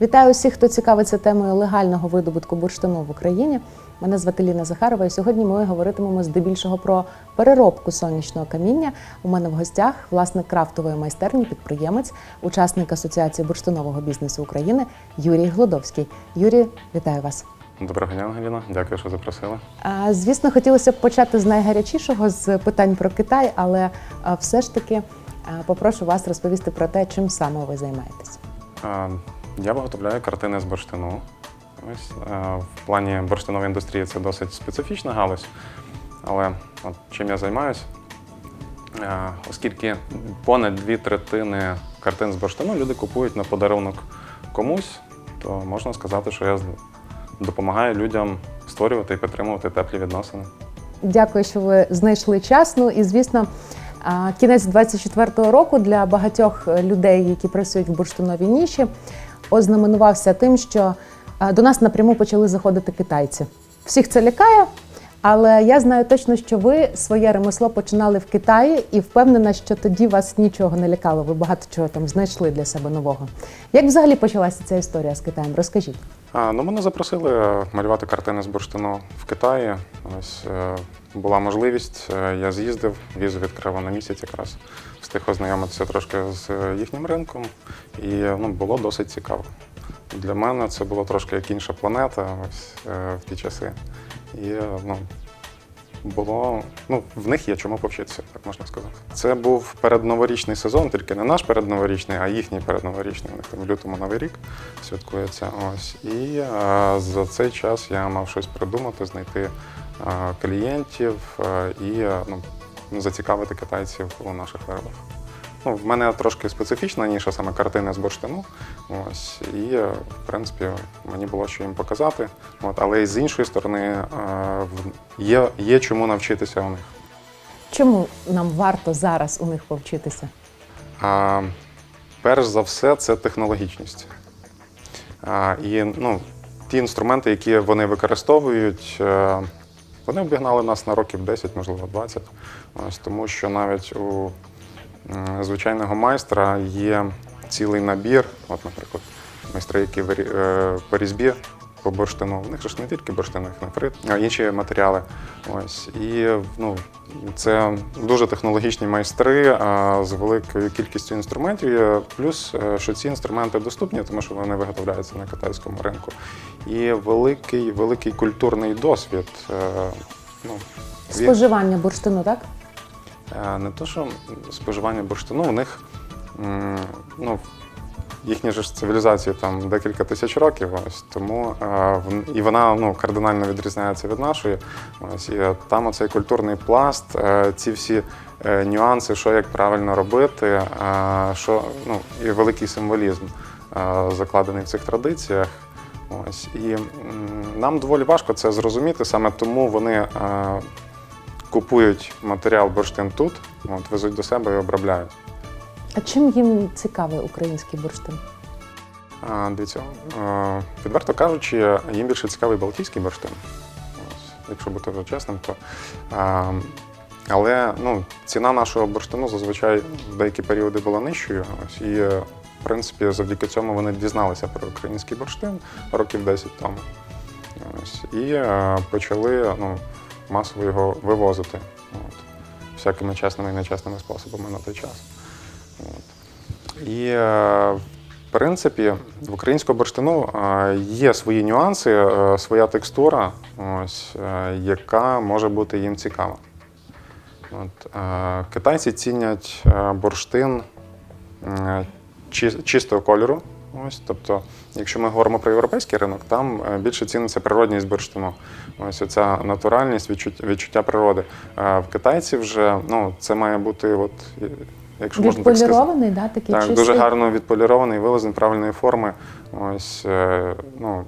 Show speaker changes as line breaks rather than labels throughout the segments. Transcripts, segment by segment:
Вітаю усіх, хто цікавиться темою легального видобутку бурштину в Україні. Мене звати Ліна Захарова, і сьогодні ми говоритимемо здебільшого про переробку сонячного каміння. У мене в гостях власник крафтової майстерні, підприємець, учасник Асоціації бурштинового бізнесу України Юрій Глодовський. Юрій, вітаю вас.
Доброго дня, Ангеліна. Дякую, що запросили.
Звісно, хотілося б почати з найгарячішого з питань про Китай, але все ж таки попрошу вас розповісти про те, чим саме ви займаєтесь.
Я виготовляю картини з бурштину. Ось е, в плані бурштинової індустрії це досить специфічна галузь. Але от чим я займаюся? Е, Оскільки понад дві третини картин з бурштину люди купують на подарунок комусь, то можна сказати, що я допомагаю людям створювати і підтримувати теплі відносини.
Дякую, що ви знайшли час. Ну і звісно, кінець 24-го року для багатьох людей, які працюють в бурштиновій ніші, ознаменувався тим, що до нас напряму почали заходити китайці. Всіх це лякає. Але я знаю точно, що ви своє ремесло починали в Китаї і впевнена, що тоді вас нічого не лякало. Ви багато чого там знайшли для себе нового. Як взагалі почалася ця історія з Китаєм? Розкажіть.
А, ну, мене запросили е, малювати картини з бурштину в Китаї. Ось е, була можливість. е, Я з'їздив, візу відкрила на місяць якраз. Встиг ознайомитися трошки з е, їхнім ринком, і ну, було досить цікаво. Для мене це було трошки як інша планета ось, е, в ті часи. І е, ну, було, ну, в них є чому повчитися, так можна сказати. Це був передноворічний сезон, тільки не наш передноворічний, а їхній передноворічний. У них там в лютому новий рік святкується. Ось. І е, за цей час я мав щось придумати, знайти е, клієнтів е, і е, ну, зацікавити китайців у наших виробах. Ну, в мене трошки специфічна ніша, саме картини з бурштину. Ось, і, е, в принципі, мені було що їм показати. От, але і з іншої сторони, е, є, є чому навчитися у них.
Чому нам варто зараз у них повчитися?
А, перш за все, це технологічність. А, і ну, ті інструменти, які вони використовують, е, вони обігнали нас на років 10, можливо, 20. Ось, тому що навіть у звичайного майстра є цілий набір, от, наприклад, майстри, які е, по різьбі по бурштину. В них ж не тільки бурштин, них нефрит, а інші матеріали. Ось. І ну, це дуже технологічні майстри з великою кількістю інструментів. Плюс, е, що ці інструменти доступні, тому що вони виготовляються на китайському ринку. І великий, великий культурний досвід. е, Ну, він-
Споживання бурштину, так?
Е, Не то, що споживання бурштину, у них ну, їхня ж цивілізація там декілька тисяч років, ось тому е, і вона ну, кардинально відрізняється від нашої. Ось і там оцей культурний пласт, е, ці всі е, нюанси, що як правильно робити, що ну, і великий символізм закладений в цих традиціях. Ось і нам доволі важко це зрозуміти, саме тому вони. купують матеріал бурштин тут, от, везуть до себе і обробляють.
А чим їм цікавий український бурштин?
Дивіться, відверто кажучи, їм більше цікавий балтійський бурштин. Якщо бути вже чесним, то. Але ну, ціна нашого бурштину зазвичай в деякі періоди була нижчою. Ось, і, в принципі, завдяки цьому вони дізналися про український бурштин років 10 тому. Ось, і е, почали ну, масово його вивозити от, всякими чесними і нечесними способами на той час. От. І, е, в принципі, в українського бурштину е, є свої нюанси, е, своя текстура, ось, яка може бути їм цікава. От, китайці цінять бурштин чистого кольору. Ось, тобто, якщо ми говоримо про європейський ринок, там е, більше ціниться природність бурштину. Ось оця натуральність, відчуття, відчуття природи. Е, В китайців вже ну, це має бути, от, е, якщо можна так сказати.
Да, такий
Так,
чистий?
дуже гарно відполірований, вилазений правильної форми. Ось, ну,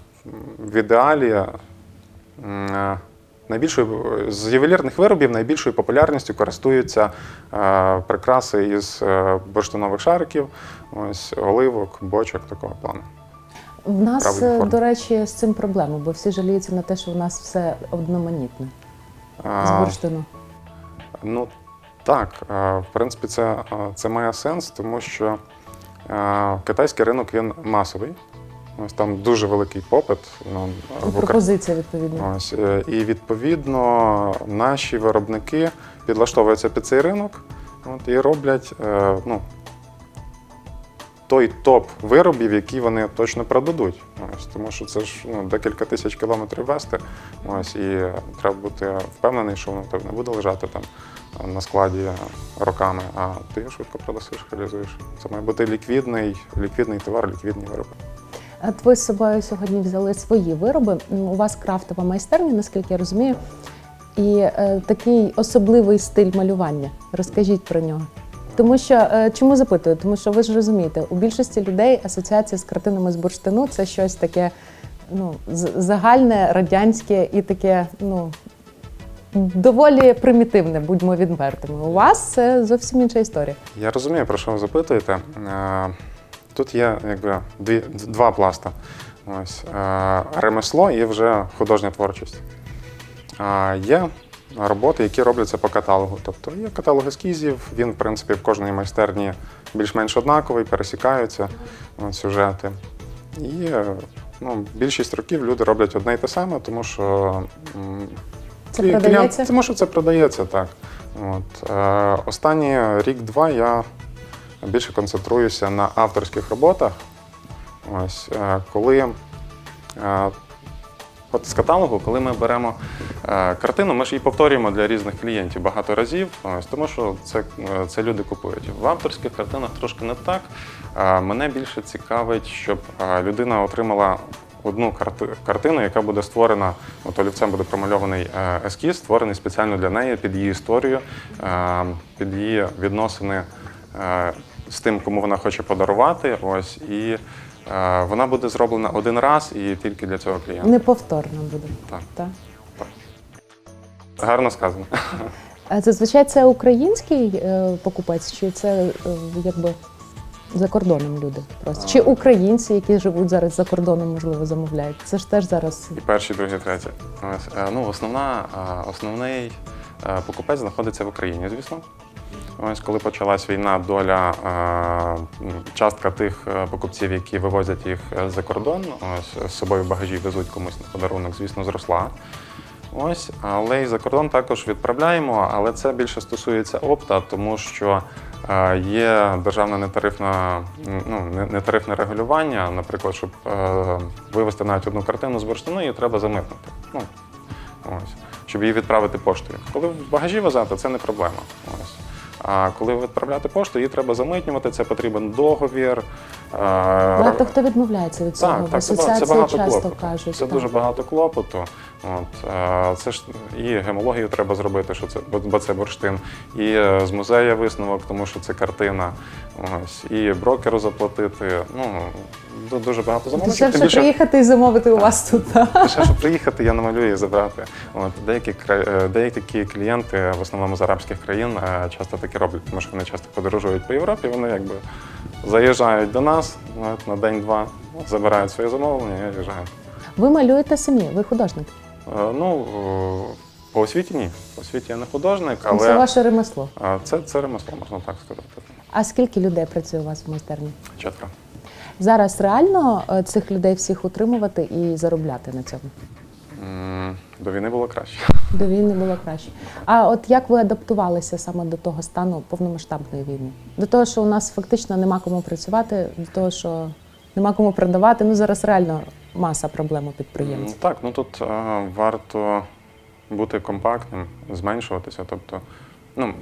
в ідеалі найбільшою з ювелірних виробів найбільшою популярністю користуються е, прикраси із е, бурштинових шариків, ось, оливок, бочок такого плану.
В нас, е, до речі, з цим проблема, бо всі жаліються на те, що в нас все одноманітне з
А,
бурштину.
Ну так, е, в принципі, це, це має сенс, тому що е, китайський ринок він масовий. Ось там дуже великий попит. Ну, в
Пропозиція відповідно.
Ось, е, і відповідно наші виробники підлаштовуються під цей ринок от, і роблять е, ну, той топ виробів, які вони точно продадуть. Ось, тому що це ж ну, декілька тисяч кілометрів вести. Ось, і треба бути впевнений, що воно в тебе не буде лежати там на складі роками, а ти його швидко продасиш, реалізуєш. Це має бути ліквідний, ліквідний товар, ліквідні вироби.
От ви з собою сьогодні взяли свої вироби. У вас крафтова майстерня, наскільки я розумію, і е, такий особливий стиль малювання. Розкажіть про нього. Тому що е, чому запитую? Тому що ви ж розумієте, у більшості людей асоціація з картинами з бурштину це щось таке ну, загальне, радянське і таке, ну. Доволі примітивне, будьмо відвертими. У вас це зовсім інша історія.
Я розумію, про що ви запитуєте. Тут є якби дві, два пласта. Ось, е, ремесло і вже художня творчість. Е, Є роботи, які робляться по каталогу. Тобто є каталог ескізів, він, в принципі, в кожній майстерні більш-менш однаковий, пересікаються сюжети. І е, ну, більшість років люди роблять одне й те саме, тому що
Це
клі-
продається?
тому що це продається так. От. Останні рік-два я більше концентруюся на авторських роботах. Ось, е, коли е, от з каталогу, коли ми беремо е, картину, ми ж її повторюємо для різних клієнтів багато разів, ось, тому що це, це люди купують. В авторських картинах трошки не так. Мене більше цікавить, щоб людина отримала одну карти- картину, яка буде створена, от олівцем буде промальований ескіз, створений спеціально для неї, під її історію, під її відносини з тим, кому вона хоче подарувати. Ось, і е, вона буде зроблена один раз і тільки для цього клієнта.
Неповторно буде.
Так.
Так.
Гарно сказано.
А зазвичай це український е, покупець, чи це е, якби за кордоном люди просто? Чи українці, які живуть зараз за кордоном, можливо, замовляють? Це ж теж зараз
І перші, другі, треті. Ось, е, ну, основна, е, основний е, покупець знаходиться в Україні, звісно. Ось коли почалась війна, доля е, частка тих е, покупців, які вивозять їх е, за кордон, ось з собою багажі везуть комусь на подарунок, звісно, зросла. Ось, але і за кордон також відправляємо, але це більше стосується опта, тому що є державне нетарифне, ну, нетарифне регулювання. Наприклад, щоб вивезти навіть одну картину з бурштину, її треба замитнути. Ну, ось, щоб її відправити поштою. Коли в багажі везати, це не проблема. Ось. А коли відправляти пошту, її треба замитнювати, це потрібен договір.
Багато хто відмовляється від цього.
так, так, це,
асоціації
це багато
часто
клопоту.
кажуть.
Це
так.
дуже багато клопоту. От, це ж і гемологію треба зробити, що це, бо, це бурштин, і е, з музею висновок, тому що це картина. Ось, і брокеру заплатити. Ну, дуже багато замовлень.
Дешевше приїхати і замовити у вас тут. так?
Лише щоб приїхати, я намалюю і забрати. От деякі е, деякі клієнти, в основному з арабських країн, е, часто таки роблять, тому що вони часто подорожують по Європі. Вони якби заїжджають до нас от, на день-два, забирають своє замовлення і виїжджають.
Ви малюєте самі, ви художник.
Е, Ну е, по освіті ні. По освіті я не художник, але Це
ваше ремесло.
е, це, це ремесло, можна так сказати.
А скільки людей працює у вас в майстерні?
Четверо.
Зараз реально е, цих людей всіх утримувати і заробляти на цьому?
М, До війни було краще.
До війни було краще. А от як ви адаптувалися саме до того стану повномасштабної війни? До того, що у нас фактично нема кому працювати, до того, що нема кому продавати. Ну зараз реально маса проблем у підприємців.
Так, ну тут е, варто бути компактним, зменшуватися. Тобто, ну,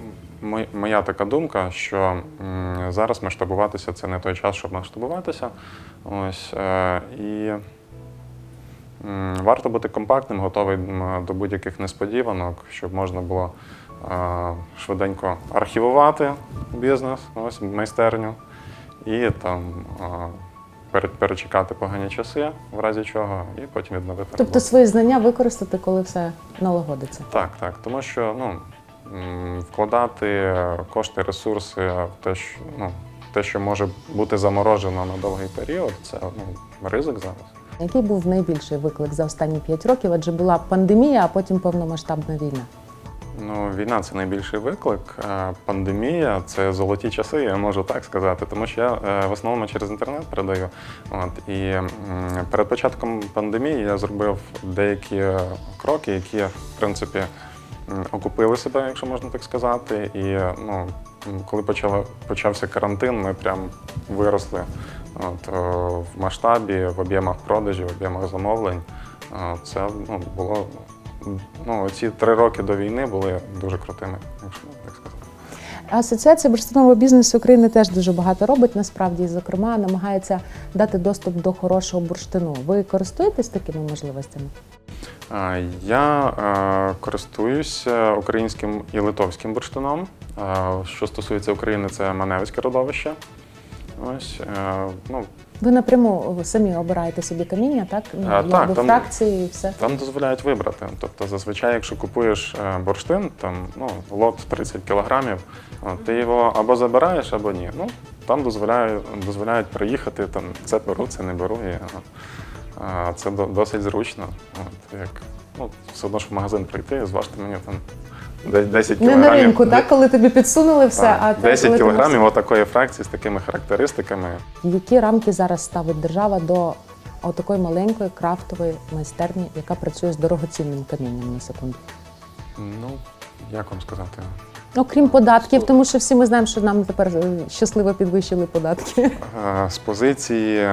моя така думка, що м, зараз масштабуватися це не той час, щоб масштабуватися. Ось, е, і варто бути компактним, готовим до будь-яких несподіванок, щоб можна було е, швиденько архівувати бізнес, ось майстерню, і там. е, Перечекати погані часи, в разі чого, і потім відновити.
Тобто
роботу.
свої знання використати, коли все налагодиться.
Так, так. Тому що ну, вкладати кошти, ресурси в те, що, ну, те, що може бути заморожено на довгий період, це ну, ризик зараз.
Який був найбільший виклик за останні 5 років? Адже була пандемія, а потім повномасштабна війна.
Ну, війна це найбільший виклик. Пандемія це золоті часи, я можу так сказати, тому що я е, в основному через інтернет передаю. От, і перед початком пандемії я зробив деякі кроки, які, в принципі, окупили себе, якщо можна так сказати. І ну, коли почало, почався карантин, ми прям виросли от, е, в масштабі, в об'ємах продажів, в об'ємах замовлень. Е, Це ну, було ну, ці три роки до війни були дуже крутими, якщо так сказати.
Асоціація бурштинового бізнесу України теж дуже багато робить насправді, і, зокрема, намагається дати доступ до хорошого бурштину. Ви користуєтесь такими можливостями?
Е, Я користуюся українським і литовським бурштином. Що стосується України, це Маневське родовище. Ось, е, ну,
Ви напряму самі обираєте собі каміння, так? Ну,
А, так,
якби
там-
фракції і все.
Там дозволяють вибрати. Тобто, зазвичай, якщо купуєш е, бурштин, там ну, лот 30 кілограмів, ти його або забираєш, або ні. Ну, там дозволяють, дозволяють приїхати, там, це беру, це не беру. І, е, е, це досить зручно. От, як, ну, все одно ж в магазин прийти, зважте мені там де- 10
Не
кілограмів.
на ринку, так, коли тобі підсунули все,
Так,
а те,
10
коли ти
кілограмів отакої фракції з такими характеристиками.
Які рамки зараз ставить держава до отакої маленької крафтової майстерні, яка працює з дорогоцінним камінням на секунду?
Ну, як вам сказати?
Окрім податків, тому що всі ми знаємо, що нам тепер е, щасливо підвищили податки.
Е, З позиції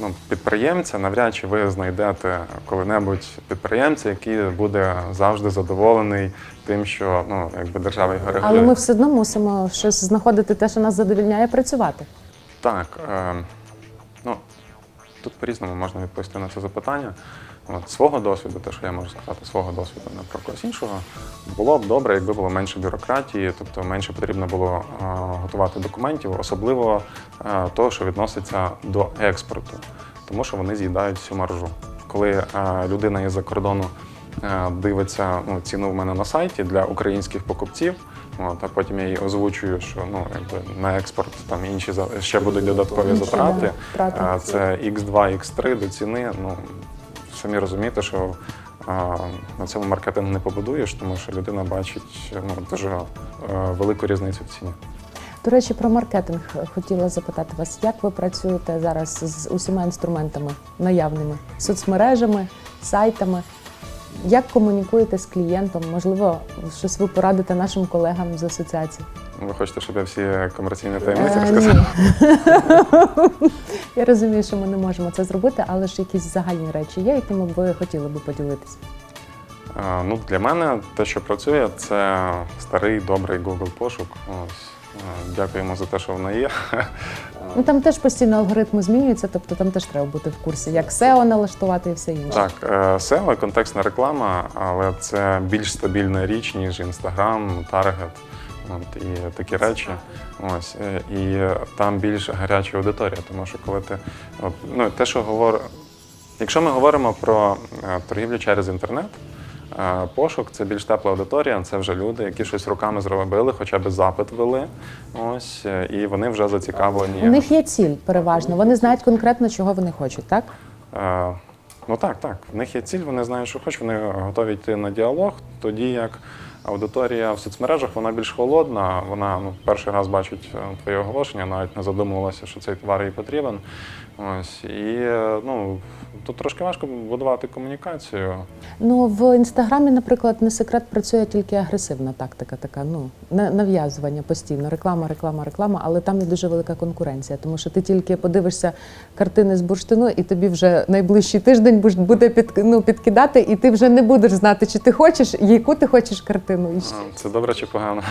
ну, підприємця навряд чи ви знайдете коли-небудь підприємця, який буде завжди задоволений тим, що ну, якби держава його регулює.
Але ми все одно мусимо щось знаходити те, що нас задовільняє працювати.
Так, е, ну, тут по-різному можна відповісти на це запитання. От, свого досвіду, те, що я можу сказати, свого досвіду, не про когось іншого, було б добре, якби було менше бюрократії, тобто менше потрібно було е, готувати документів, особливо е, того, що відноситься до експорту, тому що вони з'їдають всю маржу. Коли е, людина із-за кордону е, дивиться ну, ціну в мене на сайті для українських покупців, от, а потім я їй озвучую, що ну, якби на експорт там інші ще будуть додаткові затрати. Е, Це X2, X3 до ціни. Ну, самі розумієте, що на цьому маркетинг не побудуєш, тому що людина бачить ну, дуже велику різницю в ціні.
До речі, про маркетинг хотіла запитати вас, як ви працюєте зараз з усіма інструментами наявними, соцмережами, сайтами? Як комунікуєте з клієнтом? Можливо, щось ви порадите нашим колегам з асоціації?
Ви хочете, щоб я всі комерційні таємниці
Е,
розказав?
ні. Я розумію, що ми не можемо це зробити, але ж якісь загальні речі є, якими б ви хотіли би поділитися.
Ну, для мене те, що працює, це старий добрий Google пошук. Ось. Дякуємо за те, що воно є.
Ну там теж постійно алгоритми змінюються, тобто там теж треба бути в курсі, як SEO налаштувати і все інше.
Так, е, SEO – контекстна реклама, але це більш стабільна річ, ніж Instagram, Target от, і такі речі. Ось, е, і там більш гаряча аудиторія, тому що коли ти. От, ну, те, що говор... Якщо ми говоримо про е, торгівлю через інтернет, пошук це більш тепла аудиторія, це вже люди, які щось руками зробили, хоча б запит вели. Ось, е, і вони вже зацікавлені.
У них є ціль переважно. Вони знають конкретно, чого вони хочуть, так?
Е, Ну так, так. В них є ціль, вони знають, що хочуть, вони готові йти на діалог, тоді як аудиторія в соцмережах вона більш холодна, вона ну, перший раз бачить е, твоє оголошення, навіть не задумувалася, що цей товар їй потрібен. Ось. І е, ну, тут трошки важко будувати комунікацію.
Ну в інстаграмі, наприклад, не секрет працює тільки агресивна тактика, така ну нав'язування постійно. Реклама, реклама, реклама, але там є дуже велика конкуренція, тому що ти тільки подивишся картини з бурштину, і тобі вже найближчий тиждень буде під, ну, підкидати, і ти вже не будеш знати, чи ти хочеш, яку ти хочеш картину. І
Це добре чи погано?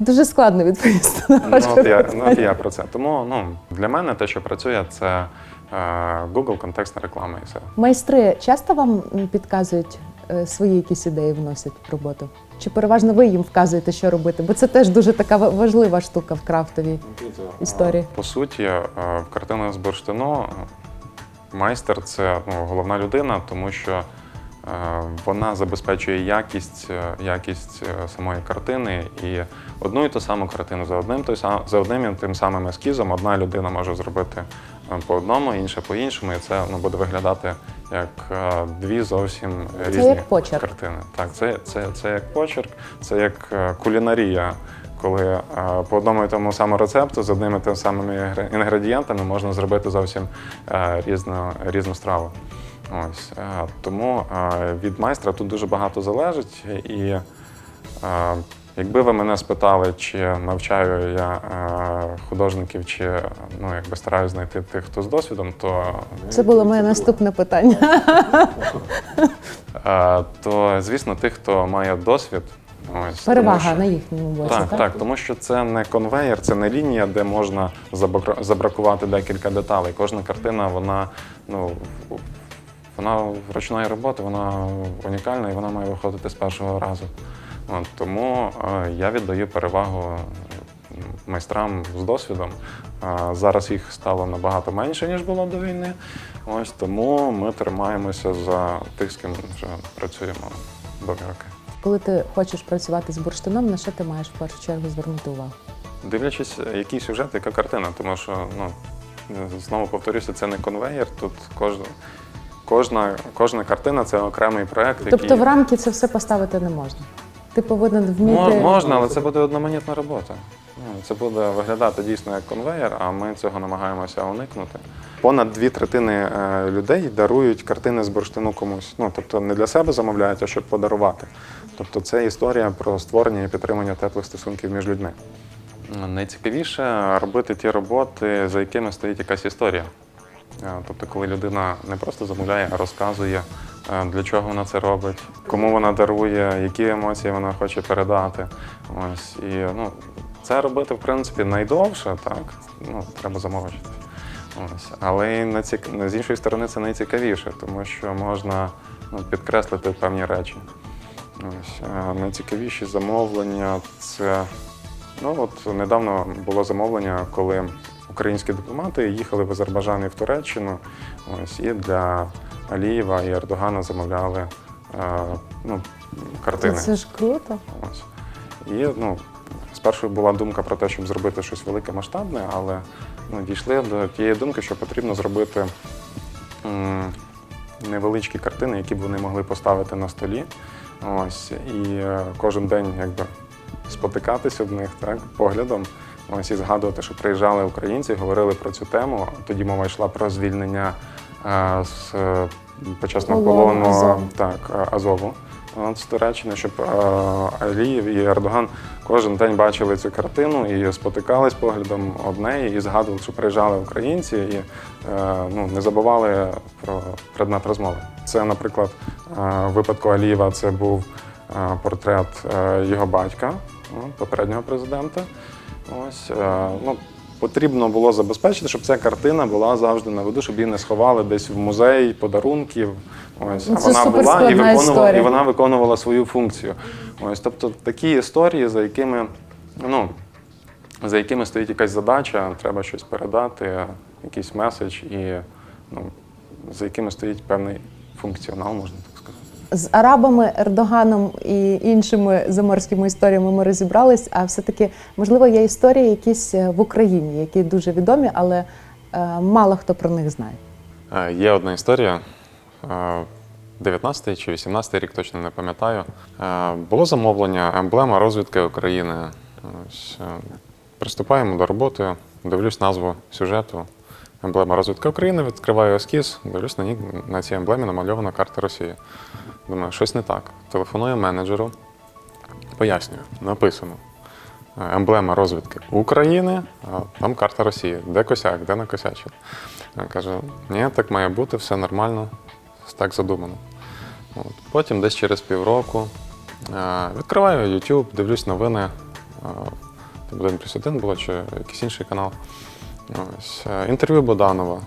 Дуже складно відповісти на
Ну, от я, ну, от я про це. Тому ну, для мене те, що працює, це Google контекстна реклама і все.
Майстри часто вам підказують е, свої якісь ідеї, вносять в роботу? Чи переважно ви їм вказуєте, що робити? Бо це теж дуже така важлива штука в крафтовій. Історії.
По суті, е, в картинах з бурштину е, майстер це ну, головна людина, тому що е, вона забезпечує якість, е, якість е, самої картини і одну і ту саму картину за одним той сам за одним і тим самим ескізом одна людина може зробити е, по одному, інше по іншому, і це ну, буде виглядати як е, дві зовсім
Це
різні
як почерк.
картини. Так, це, це, це як почерк, це як е, кулінарія. Коли е, по одному і тому самому рецепту з одними і тими самими інгредієнтами можна зробити зовсім різну, різну страву. Ось тому від майстра тут дуже багато залежить. І якби ви мене спитали, чи навчаю я е, художників, чи ну, якби стараюсь знайти тих, хто з досвідом, то
Це було моє наступне питання.
Е, то звісно, тих, хто має досвід. Ось,
Перевага
тому що-
на їхньому боці.
Так, так, тому що це не конвейер, це не лінія, де можна забракувати декілька деталей. Кожна картина, вона ну вона ручної роботи, вона унікальна і вона має виходити з першого разу. От, тому е, я віддаю перевагу майстрам з досвідом. Е, зараз їх стало набагато менше, ніж було до війни. Ось тому ми тримаємося за тих, з ким вже працюємо довгі роки.
Коли ти хочеш працювати з бурштином, на що ти маєш в першу чергу звернути увагу?
Дивлячись, який сюжет, яка картина, тому що ну знову повторюся, це не конвейер. Тут кожна, кожна, кожна картина це окремий проект.
Тобто
який...
в рамки це все поставити не можна. Ти повинен вміти.
Можна, але це буде одноманітна робота. Ну, Це буде виглядати дійсно як конвейер, а ми цього намагаємося уникнути. Понад дві третини е, людей дарують картини з бурштину комусь. Ну тобто не для себе замовляють, а щоб подарувати. Тобто це історія про створення і підтримання теплих стосунків між людьми. Найцікавіше робити ті роботи, за якими стоїть якась історія. Е, Тобто, коли людина не просто замовляє, а розказує, е, для чого вона це робить, кому вона дарує, які емоції вона хоче передати. Ось і ну, це робити, в принципі, найдовше, так ну треба замовчити. Ось, але і найцік... з іншої сторони це найцікавіше, тому що можна ну, підкреслити певні речі. Ось, е, найцікавіші замовлення це Ну от недавно було замовлення, коли українські дипломати їхали в Азербайджан і в Туреччину. Ось і для Алієва і Ердогана замовляли е, ну, картини.
Це ж круто.
Ось. І ну, спершу була думка про те, щоб зробити щось велике масштабне, але ну, дійшли до тієї думки, що потрібно зробити м, невеличкі картини, які б вони могли поставити на столі. Ось, і е, кожен день якби, спотикатись об них так, поглядом. Ось, і згадувати, що приїжджали українці, говорили про цю тему. Тоді мова йшла про звільнення е, з е, почесного
Полону
так, е, Азову. З Туреччини, щоб Алієв і Ердоган кожен день бачили цю картину і спотикались поглядом об неї і згадували, що приїжджали українці і ну, не забували про предмет розмови. Це, наприклад, в випадку Алієва це був портрет його батька, ну, попереднього президента. Ось, е, ну, потрібно було забезпечити, щоб ця картина була завжди на виду, щоб її не сховали десь в музей подарунків. Ось, а
це
вона була і виконувала, і вона виконувала свою функцію. Ось, тобто такі історії, за якими, ну, за якими стоїть якась задача, треба щось передати, якийсь меседж, і ну, за якими стоїть певний функціонал, можна так.
З арабами, Ердоганом і іншими заморськими історіями ми розібрались. А все-таки, можливо, є історії якісь е, в Україні, які дуже відомі, але е, мало хто про них знає.
Е, Є одна історія. Е, 19 чи 18 рік, точно не пам'ятаю. Було замовлення, емблема розвідки України. Приступаємо до роботи, дивлюсь назву сюжету. Емблема розвідки України, відкриваю ескіз, дивлюсь на ній на цій емблемі намальована карта Росії. Думаю, щось не так. Телефоную менеджеру, пояснюю, написано. е, Емблема розвідки України, а там карта Росії. Де косяк, де накосячили? Я кажу, ні, так має бути, все нормально, так задумано. От. Потім десь через півроку е, відкриваю YouTube, дивлюсь новини. е, Там 1 плюс 1 було чи якийсь інший канал. Ось, інтерв'ю Боданова.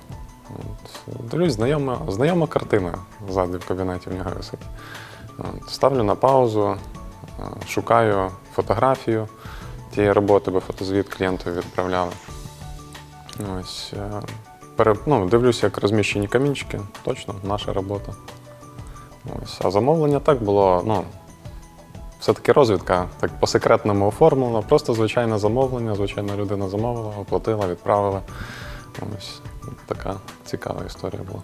Дивлюсь, знайома, знайома картина ззаду в кабінеті в нього висить. Ставлю на паузу, е, шукаю фотографію тієї роботи, бо фотозвіт клієнту відправляли. Ось, е, ну, дивлюся, як розміщені камінчики. Точно, наша робота. Ось. А замовлення так було, ну, все-таки розвідка так по-секретному оформлено, просто звичайне замовлення, звичайна людина замовила, оплатила, відправила. Ось.
Така цікава історія була.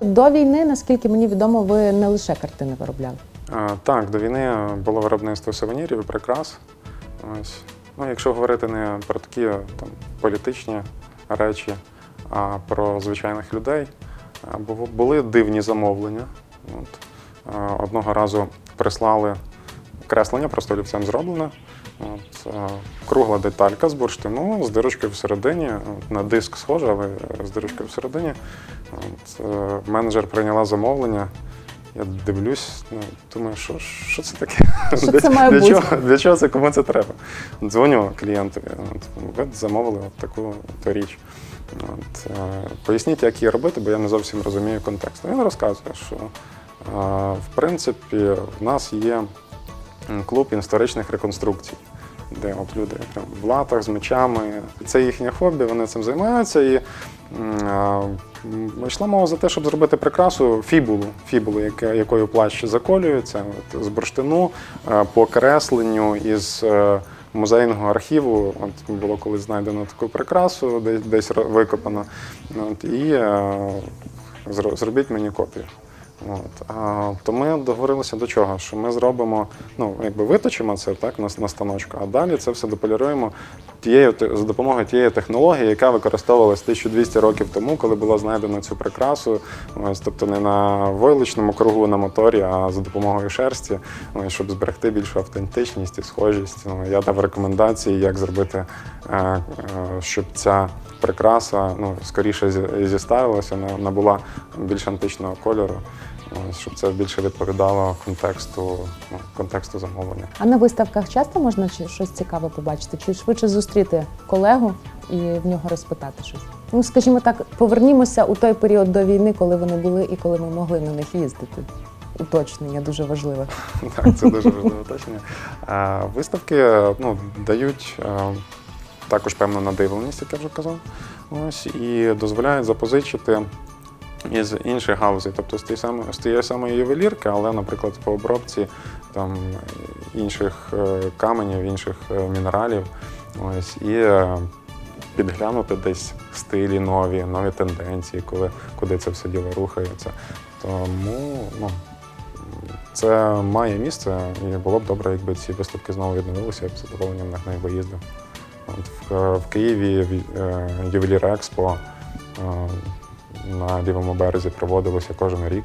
До війни, наскільки мені відомо, ви не лише картини виробляли.
А, Так, до війни було виробництво сувенірів і прикрас. Ось. Ну, якщо говорити не про такі там, політичні речі, а про звичайних людей, бу- були дивні замовлення. От. Одного разу прислали креслення, просто олівцем зроблене. От, кругла деталька з бурштину з дирочкою всередині, от, на диск схоже, але з дирочкою всередині. От, е, менеджер прийняла замовлення. Я дивлюсь, ну, думаю, що, що це таке?
Що
Для-
це має
для
бути?
Чого, для чого це кому це треба? Дзвоню клієнтові. Ви замовили от таку то річ. От, е, поясніть, як її робити, бо я не зовсім розумію контекст. Він розказує, що е, в принципі в нас є клуб історичних реконструкцій. Де от люди в латах з мечами. Це їхнє хобі, вони цим займаються. І йшла мова за те, щоб зробити прикрасу фібулу, фібулу, якою плащ заколюється от, з бурштину е, по кресленню із е, музейного архіву. От було колись знайдено таку прикрасу, десь, десь викопано. От, і е, зробіть мені копію. От. А, то ми договорилися до чого? Що ми зробимо, ну, якби виточимо це так, на, на станочку, а далі це все дополіруємо тією, за допомогою тієї технології, яка використовувалась 1200 років тому, коли було знайдено цю прикрасу. Ось, тобто не на войлочному кругу на моторі, а за допомогою шерсті, ось, щоб зберегти більшу автентичність і схожість. Ну, я дав рекомендації, як зробити, е, е, щоб ця прикраса ну, скоріше зі- зістарилася, на- набула більш античного кольору. Ось, щоб це більше відповідало контексту, ну, контексту замовлення.
А на виставках часто можна щось цікаве побачити? Чи швидше зустріти колегу і в нього розпитати щось? Ну, скажімо так, повернімося у той період до війни, коли вони були і коли ми могли на них їздити. Уточнення дуже важливе.
Так, це дуже важливе уточнення. Е, Виставки ну, дають е, також певну надивленість, як я вже казав. Ось, і дозволяють запозичити із інших галузей, тобто з тієї самої, з тієї самої ювелірки, але, наприклад, по обробці там, інших е, каменів, інших е, мінералів. Ось, і е, підглянути десь стилі нові, нові тенденції, коли, куди це все діло рухається. Тому ну, це має місце, і було б добре, якби ці виставки знову відновилися, я б задоволенням на них би їздив. От в, в Києві ві- е, ювелір Експо е, на лівому березі проводилося кожен рік.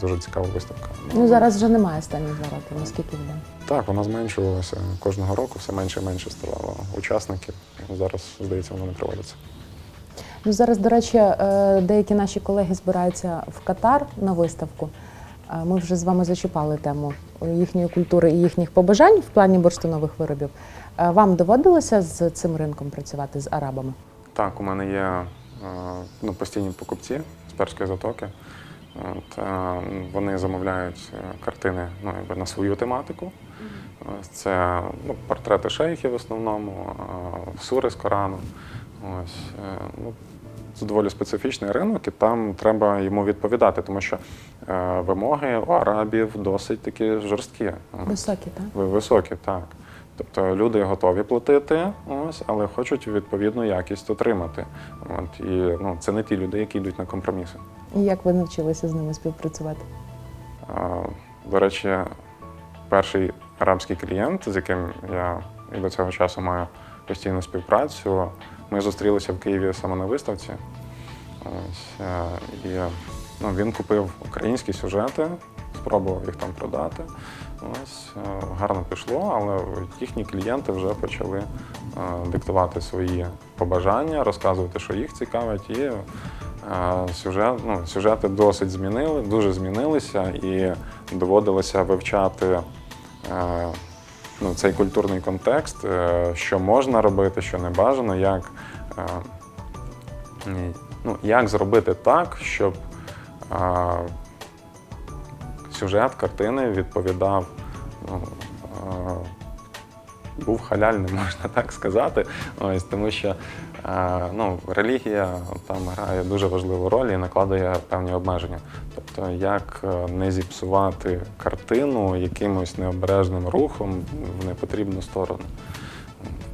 Дуже цікава виставка.
Ну зараз вже немає останні два роки, наскільки відомо.
Так, вона зменшувалася кожного року, все менше і менше ставало учасників. Зараз, здається, воно не проводиться.
Ну зараз, до речі, е, деякі наші колеги збираються в Катар на виставку. Е, Ми вже з вами зачіпали тему їхньої культури і їхніх побажань в плані бурштинових виробів. Вам доводилося з цим ринком працювати з арабами?
Так, у мене є е, ну, постійні покупці з перської затоки. От, е, вони замовляють е, картини ну, якби на свою тематику. Ось Це ну, портрети шейхів в основному, сури з Корану. Ось, ну, це доволі специфічний ринок, і там треба йому відповідати, тому що е, вимоги у арабів досить такі жорсткі.
Високі, так?
Високі, так. Тобто люди готові платити, ось, але хочуть відповідну якість отримати. От, і ну, це не ті люди, які йдуть на компроміси.
І як ви навчилися з ними співпрацювати?
А, До речі, перший арабський клієнт, з яким я і до цього часу маю постійну співпрацю, ми зустрілися в Києві саме на виставці. Ось, е, і ну, він купив українські сюжети, спробував їх там продати. Ось, е, гарно пішло, але їхні клієнти вже почали е, диктувати свої побажання, розказувати, що їх цікавить. І е, сюжет, ну, сюжети досить змінили, дуже змінилися, і доводилося вивчати ну, цей культурний контекст, що можна робити, що не бажано, як, ну, як зробити так, щоб сюжет картини відповідав. Ну, е, був халяльним, можна так сказати. Ось, тому що е, ну, релігія там грає дуже важливу роль і накладає певні обмеження. Тобто, як е, не зіпсувати картину якимось необережним рухом в непотрібну сторону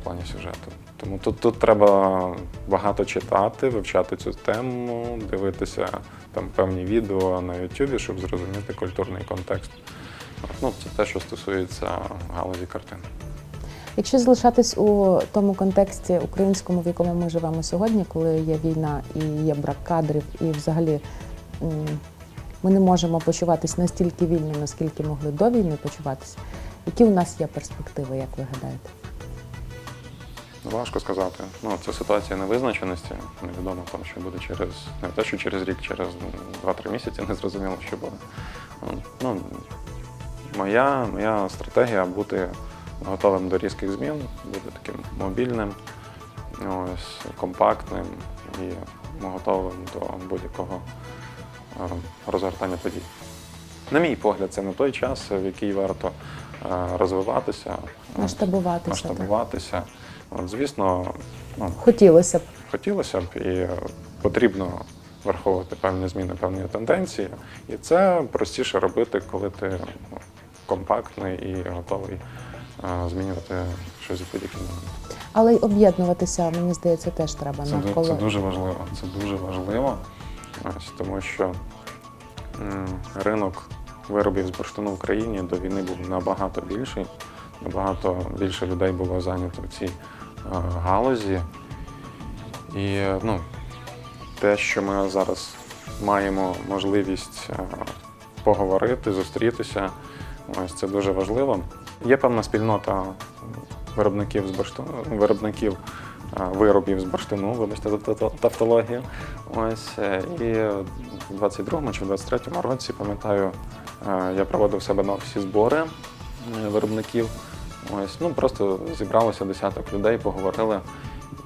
в плані сюжету. Тому тут, тут треба багато читати, вивчати цю тему, дивитися там певні відео на YouTube, щоб зрозуміти культурний контекст. Ну, це те, що стосується галузі картин.
Якщо залишатись у тому контексті українському, в якому ми живемо сьогодні, коли є війна і є брак кадрів, і взагалі ми не можемо почуватись настільки вільно, наскільки могли до війни почуватися. Які у нас є перспективи, як ви гадаєте?
Важко сказати. Ну, це ситуація невизначеності. Невідомо там, що буде через не те, що через рік, через 2-3 місяці, не зрозуміло, що буде. Ну, моя, моя стратегія бути готовим до різких змін, бути таким мобільним, ось, компактним і готовим до будь-якого е, розгортання подій. На мій погляд, це не той час, в який варто е, розвиватися,
Масштабуватися.
масштабуватися. От, звісно, ну,
Хотілося б.
хотілося б і потрібно враховувати певні зміни, певні тенденції. І це простіше робити, коли ти компактний і готовий е, змінювати щось у будь-який момент.
Але й об'єднуватися, мені здається, теж треба
Це,
навколо.
це дуже важливо. Це дуже важливо, ось, тому що ринок виробів з бурштину в Україні до війни був набагато більший, набагато більше людей було зайнято в цій галузі. І е, ну, те, що ми зараз маємо можливість е, поговорити, зустрітися, ось це дуже важливо. Є певна спільнота виробників з бурштину, виробників е, виробів з бурштину, вибачте за та- тавтологію. Ось е, і в 22-му чи в 23-му році, пам'ятаю, е, я проводив себе на офісі збори е, виробників. Ось, ну просто зібралося десяток людей, поговорили.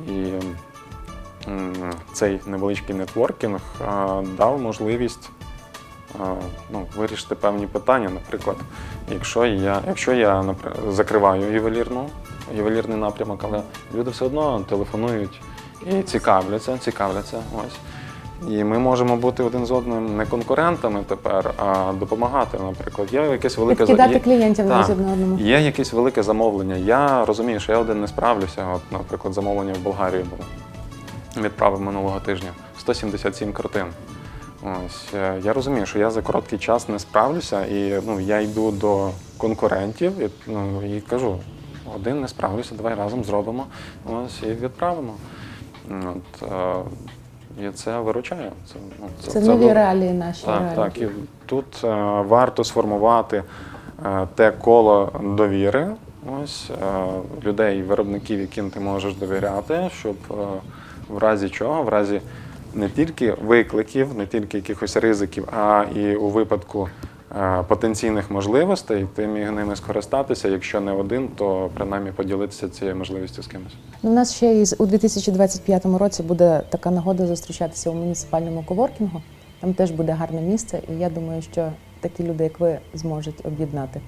І цей невеличкий нетворкінг дав можливість ну, вирішити певні питання. Наприклад, якщо я, якщо я закриваю ювелірну, ювелірний напрямок, але люди все одно телефонують і цікавляться, цікавляться. Ось. І ми можемо бути один з одним не конкурентами тепер, а допомагати. Наприклад, є якесь велике
Підкидати клієнтів
Так.
один одному.
Є якесь велике замовлення. Я розумію, що я один не справлюся. От, наприклад, замовлення в Болгарію було. Відправив минулого тижня 177 картин. Ось е, я розумію, що я за короткий час не справлюся, і ну я йду до конкурентів і, ну, і кажу: один не справлюся, давай разом зробимо. Ось і відправимо. От, е, і це виручає. Це, ну,
Це нові
ну,
реалії наші
так,
реалії.
так. І тут е, варто сформувати е, те коло довіри, ось е, людей, виробників, яким ти можеш довіряти, щоб е, в разі чого, в разі не тільки викликів, не тільки якихось ризиків, а і у випадку потенційних можливостей ти міг ними скористатися. Якщо не один, то принаймні поділитися цією можливістю з кимось.
У нас ще і у 2025 році буде така нагода зустрічатися у муніципальному коворкінгу. Там теж буде гарне місце, і я думаю, що такі люди, як ви, зможуть об'єднати.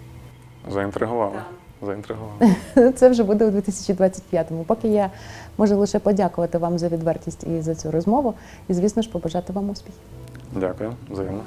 Заінтригували. Заінтригували.
Це вже буде у 2025-му. Поки я можу лише подякувати вам за відвертість і за цю розмову, і звісно ж побажати вам успіхів.
Дякую, взаємно.